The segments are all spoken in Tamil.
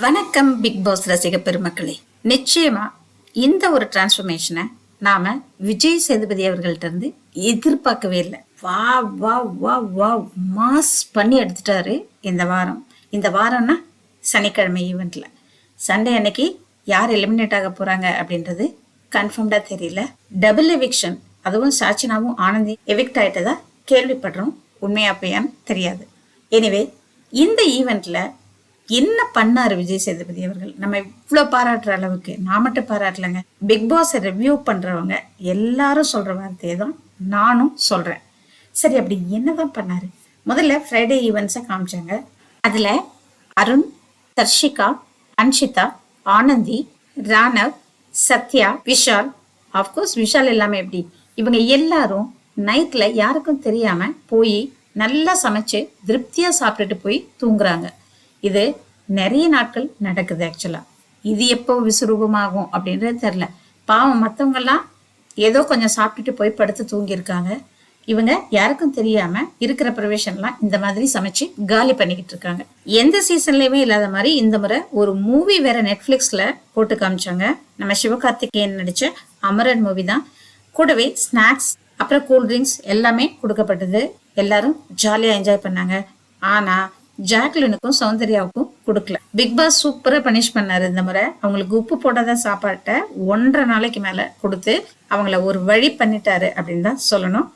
வணக்கம் பிக் பாஸ் ரசிக பெருமக்களே. நிச்சயமா இந்த ஒரு டிரான்ஸ்ஃபர்மேஷனை நாம விஜய் சேதுபதி அவர்கள்ட்ட இருந்து எதிர்பார்க்கவே இல்லை. வா வா வா வா மாஸ் பண்ணி எடுத்துட்டாரு இந்த வாரம். இந்த வாரம்னா சனிக்கிழமை ஈவெண்ட்ல சண்டே அன்னைக்கு யார் எலிமினேட் ஆக போறாங்க அப்படின்றது கன்ஃபார்ம்டா தெரியல. டபுள் எவிக்ஷன் அதுவும் சாச்சினாவும் ஆனந்தி எவிக்ட் ஆயிட்டதா கேள்விப்படுறோம். உண்மையா பையான்னு தெரியாது. எனிவே இந்த ஈவெண்ட்ல என்ன பண்ணாரு விஜய் சேதுபதி அவர்கள்? நம்ம இவ்வளோ பாராட்டுற அளவுக்கு. நான் மட்டும் பாராட்டலைங்க. பிக் பாஸ் ரிவ்யூ பண்றவங்க எல்லாரும் சொல்ற வார்த்தையை தான் நானும் சொல்றேன். சரி அப்படி என்னதான் பண்ணாரு? முதல்ல ஃப்ரைடே ஈவெண்ட்ஸை காமிச்சாங்க. அதுல அருண் தர்ஷிகா அன்ஷிதா ஆனந்தி ராணவ் சத்யா விஷால். அஃப்கோர்ஸ் விஷால் எல்லாமே எப்படி? இவங்க எல்லாரும் நைட்ல யாருக்கும் தெரியாம போய் நல்லா சமைச்சு திருப்தியா சாப்பிட்டுட்டு போய் தூங்குறாங்க. இது நிறைய நாட்கள் நடக்குது ஆக்சுவலா இது எப்போ விசுரூபமாகும் அப்படின்றது தெரில பாவம் மற்றவங்கெல்லாம் ஏதோ கொஞ்சம் சாப்பிட்டுட்டு போய் படுத்து தூங்கியிருக்காங்க. இவங்க யாருக்கும் தெரியாம இருக்கிற ப்ரொவிஷன்லாம் இந்த மாதிரி சமைச்சு காலி பண்ணிக்கிட்டு இருக்காங்க. எந்த சீசன்லயுமே இல்லாத மாதிரி இந்த முறை ஒரு மூவி வேற நெட்ஃபிளிக்ஸ்ல போட்டு காமிச்சாங்க. நம்ம சிவகார்த்திகேயன் நடிச்ச அமரன் மூவி தான். கூடவே ஸ்நாக்ஸ் அப்புறம் கூல் ட்ரிங்க்ஸ் எல்லாமே கொடுக்கப்பட்டது. எல்லாரும் ஜாலியா என்ஜாய் பண்ணாங்க. ஆனா ஜாக்லினுக்கும் சௌந்தர்யாவுக்கும் கொடுக்கல. பிக் பாஸ் சூப்பரா பனிஷ் பண்ணாரு இந்த முறை. அவங்களுக்கு உப்பு போடாத சாப்பாட்டை ஒன்றரை நாளைக்கு மேல கொடுத்து அவங்கள ஒரு வழி பண்ணிட்டாரு அப்படின்னு தான் சொல்லணும்.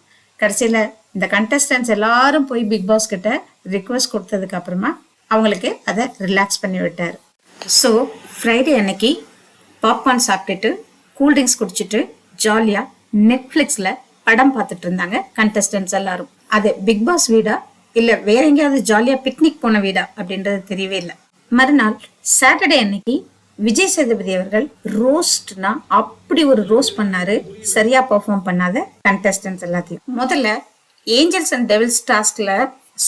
கடைசியில இந்த கண்டஸ்டன்ஸ் எல்லாரும் போய் பிக் பாஸ் கிட்ட ரிக்வஸ்ட் கொடுத்ததுக்கு அப்புறமா அவங்களுக்கு அதை ரிலாக்ஸ் பண்ணி விட்டார். ஸோ ஃப்ரைடே அன்னைக்கு பாப்கார்ன் சாப்பிட்டுட்டு கூல்ட்ரிங்க்ஸ் குடிச்சிட்டு ஜாலியா நெட்ஃப்ளிக்ஸில் படம் பார்த்துட்டு இருந்தாங்க கண்டஸ்டன்ஸ் எல்லாரும். அது பிக் பாஸ் வீடா இல்ல வேற எங்கேயாவது ஜாலியா பிக்னிக் போன வீடா அப்படின்றது தெரியவே இல்லை. மறுநாள் சாட்டர்டே அன்னைக்கு விஜய் சேதுபதி அவர்கள் ரோஸ்ட்னா அப்படி ஒரு ரோஸ்ட் பண்ணாரு. சரியா பெர்ஃபார்ம் பண்ணாத கண்டஸ்டன்ஸ் எல்லாத்தையும். முதல்ல ஏஞ்சல்ஸ் அண்ட் டெவில்ஸ் டாஸ்க்ல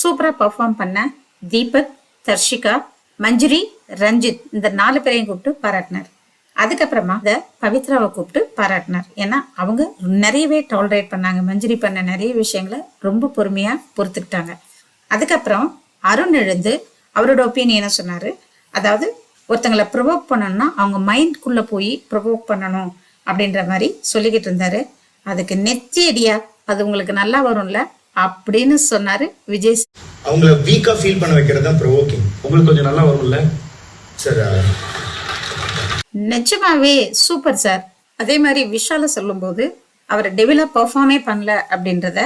சூப்பரா பெர்ஃபார்ம் பண்ண தீபக் தர்ஷிகா மஞ்சுரி ரஞ்சித் இந்த நாலு பேரையும் கூப்பிட்டு பாராட்டினார். அதுக்கப்புறமா இந்த பவித்ராவை கூப்பிட்டு பாராட்டினார். ஏன்னா அவங்க நிறையவே டாலரேட் பண்ணாங்க. மஞ்சுரி பண்ண நிறைய விஷயங்களை ரொம்ப பொறுமையா பொறுத்துக்கிட்டாங்க. அதுக்கப்புறம் அருண் எழுந்து அவரோட ஒப்பீனியனை சொன்னாரு. அதாவது ஒருத்தங்களை ப்ரொவோக் பண்ணணும்னா அவங்க மைண்ட்குள்ள போய் ப்ரொவோக் பண்ணணும் அப்படின்ற மாதிரி சொல்லிக்கிட்டு இருந்தாரு. அதுக்கு நெத்தி அடியா அது உங்களுக்கு நல்லா வரும்ல அப்படின்னு சொன்னாரு விஜய் அவங்கள வீக்கா ஃபீல் பண்ண வைக்கிறது தான் ப்ரொவோக்கிங் உங்களுக்கு கொஞ்சம் நல்லா வரும்ல? சார் நிஜமாவே சூப்பர் சார். அதே மாதிரி விஷால சொல்லும்போது அவர் டெவிலா பெர்ஃபார்மே பண்ணல அப்படின்றத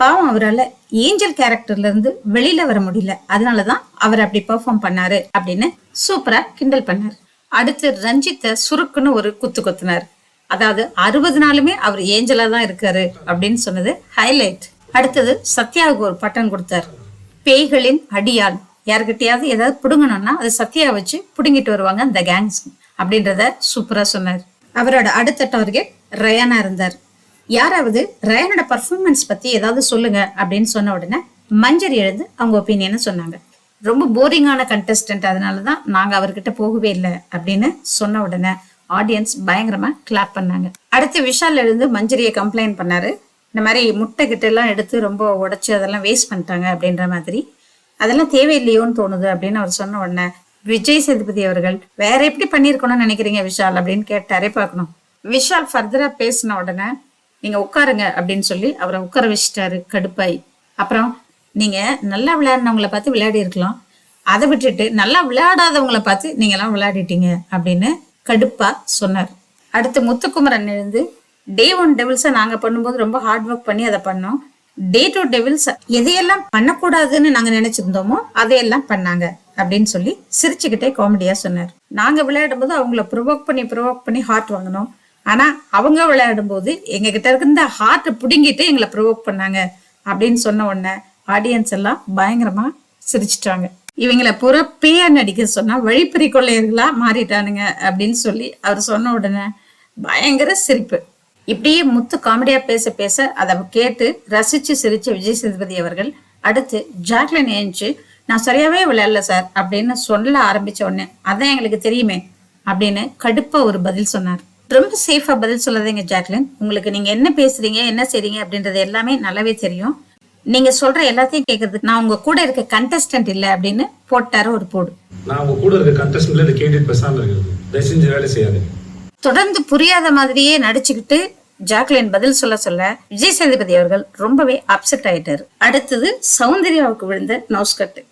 பாவம் அவரால் ஏஞ்சல் கேரக்டர்ல இருந்து வெளியில வர முடியல. அதனால தான் அவர் அப்படி பெர்ஃபார்ம் பண்ணாரு அப்படின்னு சூப்பரா கிண்டல் பண்ணார். அடுத்து ரஞ்சித்தை சுருக்குன்னு ஒரு குத்து குத்துனார். அதாவது அறுபது நாளுமே அவர் ஏஞ்சலா தான் இருக்காரு அப்படின்னு சொன்னது ஹைலைட் அடுத்தது சத்யாவுக்கு ஒரு பட்டன் கொடுத்தார். பேய்களின் அடியால் யாருக்கிட்டையாவது ஏதாவது பிடுங்கணும்னா அது சத்யா வச்சு பிடுங்கிட்டு வருவாங்க அந்த கேங்ஸ் அப்படின்றத சூப்பரா சொன்னார். அவரோட அடுத்த டார்கெட் ரயானா இருந்தார். யாராவது ரயானோட பர்ஃபார்மன்ஸ் பத்தி ஏதாவது சொல்லுங்க அப்படின்னு சொன்ன உடனே மஞ்சரி எழுந்து அவங்க ஒப்பீனியனை சொன்னாங்க. ரொம்ப போரிங்கான கண்டஸ்டன்ட் அதனால தான் நாங்க அவர்கிட்ட போகவே இல்லை அப்படின்னு சொன்ன உடனே ஆடியன்ஸ் பயங்கரமா கிளாப் பண்ணாங்க. அடுத்து விஷால் எழுந்து மஞ்சரியை கம்ப்ளைண்ட் பண்ணாரு. இந்த மாதிரி முட்டை கிட்ட எல்லாம் எடுத்து ரொம்ப உடைச்சு அதெல்லாம் வேஸ்ட் பண்ணிட்டாங்க அப்படின்ற மாதிரி. அதெல்லாம் தேவையில்லையோன்னு தோணுது அப்படின்னு அவர் சொன்ன உடனே விஜய் சேதுபதி அவர்கள் வேற எப்படி பண்ணியிருக்கணும்னு நினைக்கிறீங்க விஷால்? அப்படின்னு கேட்டாரே பார்க்கணும். விஷால் ஃபர்தரா பேசின உடனே நீங்க உட்காருங்க அப்படின்னு சொல்லி அவரை உட்கார வச்சுட்டாரு கடுப்பாய். அப்புறம் நீங்க நல்லா விளையாடினவங்கள பார்த்து விளையாடி இருக்கலாம். அதை விட்டுட்டு நல்லா விளையாடாதவங்கள பார்த்து நீங்க எல்லாம் விளையாடிட்டீங்க அப்படின்னு கடுப்பா சொன்னார். அடுத்து முத்துக்குமரன் எழுந்து டே ஒன் டெவில்ஸை நாங்கள் பண்ணும்போது ரொம்ப ஹார்ட் ஒர்க் பண்ணி அதை பண்ணோம். டே டு டெவில்ஸ் எதையெல்லாம் பண்ணக்கூடாதுன்னு நாங்கள் நினைச்சிருந்தோமோ அதையெல்லாம் பண்ணாங்க அப்படின்னு சொல்லி சிரிச்சுக்கிட்டே காமெடியா சொன்னார். நாங்க விளையாடும் போது அவங்கள ப்ரொவோக் பண்ணி ப்ரொவோக் பண்ணி ஹார்ட் வாங்கினோம். ஆனா அவங்க விளையாடும் போது எங்க கிட்ட இருந்த ஹார்ட்டை பிடுங்கிட்டு எங்களை ப்ரொவோக் பண்ணாங்க அப்படின்னு சொன்ன உடனே ஆடியன்ஸ் எல்லாம் பயங்கரமா சிரிச்சிட்டாங்க. இவங்களை புற பேய நடிக்க சொன்னா வழிப்பறி கொள்ளையர்களா மாறிட்டானுங்க அப்படின்னு சொல்லி அவர் சொன்ன உடனே பயங்கர சிரிப்பு. இப்படியே முத்து காமெடியா பேச பேச அதை கேட்டு ரசிச்சு சிரிச்ச விஜய் சேதுபதி அவர்கள் அடுத்து ஜாக்லின் ஏஞ்சு நான் சரியாவே விளையாடல சார் அப்படின்னு சொல்ல ஆரம்பிச்ச உடனே அதான் எங்களுக்கு தெரியுமே அப்படின்னு கடுப்பா ஒரு பதில் சொன்னார். ரொம்ப சேஃபா பதில் சொல்லாதீங்க ஜாக்லின். உங்களுக்கு நீங்க என்ன பேசுறீங்க என்ன செய்றீங்க அப்படின்றது எல்லாமே நல்லாவே தெரியும். நீங்க சொல்ற எல்லாத்தையும் கேக்குறதுக்கு நான் உங்க கூட இருக்க கண்டஸ்டன்ட் இல்ல அப்படின்னு போட்டாரு ஒரு போடு. நான் உங்க கூட இருக்க கண்டஸ்ட்ல இதை கேட்டுட்டு பேசாம இருக்கிறது தயவு செஞ்சு வேலை செய்யாதீங்க. தொடர்ந்து புரியாத மாதிரியே நடிச்சுக்கிட்டு ஜாக்லின் பதில் சொல்ல சொல்ல விஜய் சேதுபதி அவர்கள் ரொம்பவே அப்செட் ஆயிட்டாரு. அடுத்தது சௌந்தர்யாவுக்கு விழுந்த நோஸ்கட்டு.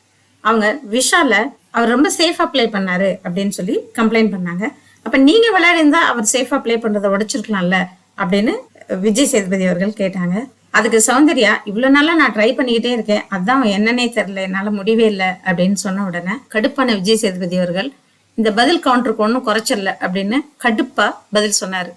அவங்க விஷால அவர் ரொம்ப சேஃபா ப்ளே பண்ணாரு அப்படின்னு சொல்லி கம்ப்ளைண்ட் பண்ணாங்க. அப்ப நீங்க விளையாடிருந்தா அவர் சேஃபா ப்ளே பண்றதை உடைச்சிருக்கலாம்ல அப்படின்னு விஜய் சேதுபதி அவர்கள் கேட்டாங்க. அதுக்கு சௌந்தர்யா இவ்வளவு நாளா நான் ட்ரை பண்ணிக்கிட்டே இருக்கேன். அதான் என்னன்னே தெரியல. என்னால முடியவே இல்லை. அப்படின்னு சொன்ன உடனே கடுப்பான விஜய் சேதுபதி அவர்கள் இந்த பதில் கவுண்டருக்கு ஒன்றும் குறைச்சிடல. அப்படின்னு கடுப்பா பதில் சொன்னாரு.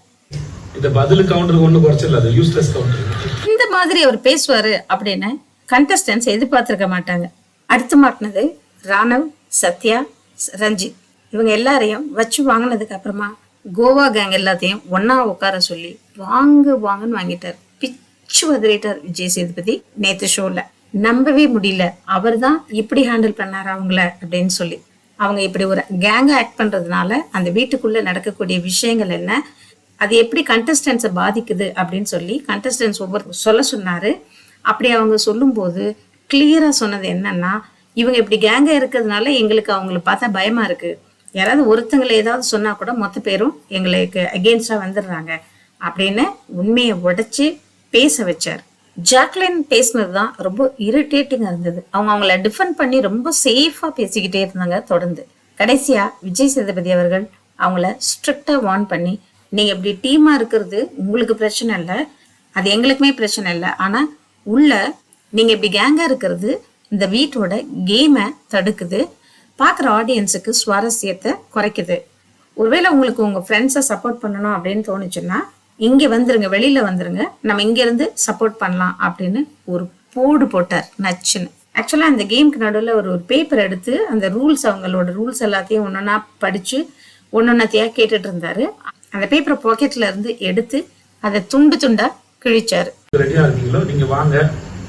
இந்த பதில் கவுண்டருக்கு ஒன்றும் குறைச்சல அது யூஸ்லெஸ் கவுண்டர் இந்த மாதிரி அவர் பேசுவாரு அப்படின்னு கண்டஸ்டன்ஸ் எதிர்பார்த்திருக்க மாட்டாங்க. அடுத்து மாட்டினது ராணவ் சத்யா ரஞ்சித். இவங்க எல்லாரையும் வச்சு வாங்கினதுக்கு அப்புறமா கோவா கேங் எல்லாத்தையும் ஒன்னா உட்கார சொல்லி வாங்கு வாங்கன்னு வாங்கிட்டார். பிச்சு வதறிட்டார் விஜய் சேதுபதி நேத்து ஷோல நம்பவே முடியல. அவர் தான் இப்படி ஹேண்டில் பண்ணார் அவங்கள அப்படின்னு சொல்லி. அவங்க இப்படி ஒரு கேங்க ஆக்ட் பண்றதுனால அந்த வீட்டுக்குள்ள நடக்கக்கூடிய விஷயங்கள் என்ன அது எப்படி கண்டஸ்டன்ஸை பாதிக்குது அப்படின்னு சொல்லி கண்டஸ்டன்ஸ் ஒவ்வொரு சொல்ல சொன்னாரு. அப்படி அவங்க சொல்லும்போது கிளியரா சொன்னது என்னன்னா இவங்க இப்படி கேங்க இருக்கிறதுனால எங்களுக்கு அவங்கள பார்த்தா பயமா இருக்கு. யாராவது ஒருத்தங்களை ஏதாவது சொன்னா கூட மொத்த பேரும் எங்களுக்கு அகேன்ஸ்டா வந்துடுறாங்க. அப்படின்னு உண்மையை உடைச்சு பேச வச்சார். ஜாக்லின் பேசினது தான் ரொம்ப இரிட்டேட்டிங்கா இருந்தது. அவங்க அவங்கள டிஃபெண்ட் பண்ணி ரொம்ப சேஃபா பேசிக்கிட்டே இருந்தாங்க தொடர்ந்து. கடைசியா விஜய் சேதுபதி அவர்கள் அவங்கள ஸ்ட்ரிக்டா வார்ன் பண்ணி நீங்க இப்படி டீமா இருக்கிறது உங்களுக்கு பிரச்சனை இல்லை அது எங்களுக்குமே பிரச்சனை இல்லை ஆனா உள்ள நீங்க இப்படி கேங்கா இருக்கிறது இந்த வீட்டோட கேமை தடுக்குது பார்க்குற ஆடியன்ஸுக்கு சுவாரஸ்யத்தை குறைக்குது. ஒருவேளை உங்களுக்கு உங்கள் ஃப்ரெண்ட்ஸை சப்போர்ட் பண்ணணும் அப்படின்னு தோணுச்சுன்னா இங்கே வந்துருங்க வெளியில் வந்துருங்க நம்ம இங்கேருந்து சப்போர்ட் பண்ணலாம் அப்படின்னு ஒரு போடு போட்டார் நச்சுன்னு. ஆக்சுவலாக அந்த கேமுக்கு நடுவில் ஒரு ஒரு பேப்பர் எடுத்து அந்த ரூல்ஸ் அவங்களோட ரூல்ஸ் எல்லாத்தையும் ஒன்றொன்னா படித்து ஒன்னொன்னத்தையா கேட்டுட்டு இருந்தாரு. அந்த பேப்பரை பாக்கெட்ல இருந்து எடுத்து அதை துண்டு துண்டா கிழிச்சாரு. ரெடியா இருக்கீங்களோ நீங்க வாங்க.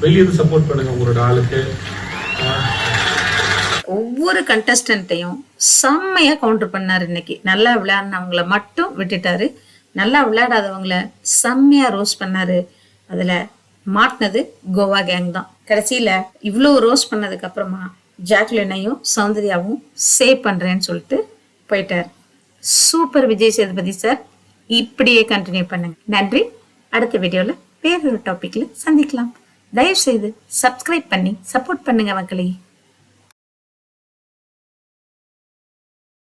வெளியே சப்போர்ட் பண்ணுங்க உங்களோட ஆளுக்கு. ஒவ்வொரு கண்டஸ்டன்ட்டையும் செம்மையா கவுண்டர் பண்ணாரு இன்னைக்கு. நல்லா விளையாடினவங்கள மட்டும் விட்டுட்டாரு. நல்லா விளையாடாதவங்கள செம்மையா ரோஸ் பண்ணாரு. அதுல மாட்டினது கோவா கேங் தான். கடைசியில இவ்வளோ ரோஸ் பண்ணதுக்கு அப்புறமா ஜாக்லினையும் சௌந்தர்யாவும் சேவ் பண்றேன்னு சொல்லிட்டு போயிட்டார். சூப்பர் விஜய் சேதுபதி சார் இப்படியே கண்டினியூ பண்ணுங்க. நன்றி. அடுத்த வீடியோல வேறொரு டாபிக்ல சந்திக்கலாம். தயவு செய்து சப்ஸ்கிரைப் பண்ணி சப்போர்ட் பண்ணுங்க மக்களே.